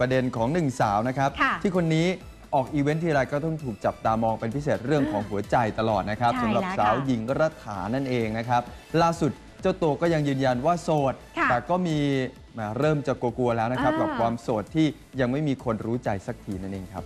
ประเด็นของหนึ่งสาวนะครับค่ะที่คนนี้ออกอีเวนท์ทีไรก็ต้องถูกจับตามองเป็นพิเศษเรื่องของหัวใจตลอดนะครับใช่สำหรับแล้วสาวค่ะหญิงรัฐานั่นเองนะครับ ล่าสุดเจ้าตัวก็ยังยืนยันว่าโสดค่ะแต่ก็มีแหมเริ่มจะกลัวๆแล้วนะครับอ่ากักับความโสดที่ยังไม่มีคนรู้ใจสักทีนั่นเองครับ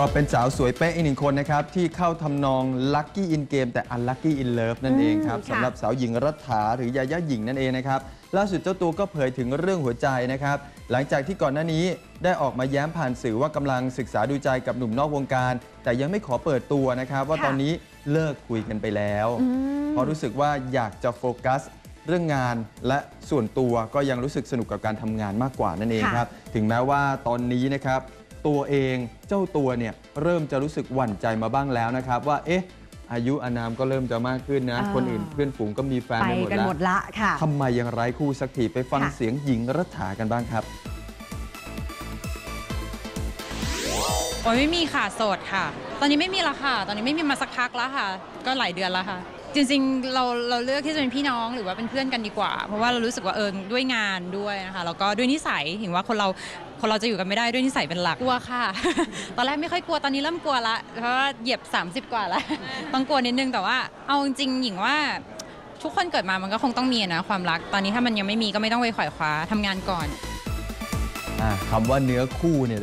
ก็เป็นสาวสวยเป๊ะอีกหนึ่งคนนะครับ ที่เข้าทำนอง Lucky in Game แต่ Unlucky in Love นั่นเองครับอืมค่ะสำหรับสาวหญิงรัฐาหรือยาย่าหญิงนั่นเองนะครับล่าสุดเจ้าตัวก็เผยถึงเรื่องหัวใจนะครับ หลังจากที่ก่อนหน้านี้ได้ออกมาแย้มผ่านสื่อว่ากำลังศึกษาดูใจกับหนุ่มนอกวงการ แต่ยังไม่ขอเปิดตัวนะครับ ว่าค่ะตอนนี้เลิกคุยกันไปแล้วอืมเพราะรู้สึกว่าอยากจะโฟกัสเรื่องงานและส่วนตัวก็ยังรู้สึกสนุกกับการทำงานมากกว่านั่นเองค่ะครับ ถึงแม้ว่าตอนนี้นะครับ ตัวเอง เจ้าตัวเนี่ยเริ่มจะรู้สึกหวั่นใจมาบ้างแล้วนะครับ ว่าเอ๊ะ อายุอานามก็เริ่มจะมากขึ้นนะ อ่า คนอื่นเพื่อนฝูงก็มีแฟนไปไปหมดกันแล้วหมดละค่ะ ทำไมยังไร้คู่สักทีไปฟังค่ะ เสียงหญิงรัฐากันบ้างครับ โอ้ยไม่มีค่ะโสดค่ะ ตอนนี้ไม่มีละค่ะ ตอนนี้ไม่มีมาสักพักแล้วค่ะ ก็หลายเดือนแล้วค่ะ จริงๆเราเราเลือกที่จะเป็นพี่น้องหรือว่าเป็นเพื่อนกันดีกว่า เพราะว่าเรารู้สึกว่าเออด้วยงานด้วยนะคะแล้วก็ด้วยนิสัยเห็นว่าคนเราคนเราจะอยู่กันไม่ได้ด้วยนิสัยเป็นหลักกลัวค่ะ ตอนแรกไม่ค่อยกลัวตอนนี้เริ่มกลัวละเพราะว่าเหยียบ 30 กว่าแล้วต้องกลัวนิดนึงแต่ว่าเอาจริงๆหญิงว่าทุกคนเกิดมามันก็คงต้องมีอะนะความรัก ตอนนี้ถ้ามันยังไม่มีก็ไม่ต้องไปขวายคว้าทำงานก่อน อ่าคำว่าเนื้อคู่เนี่ย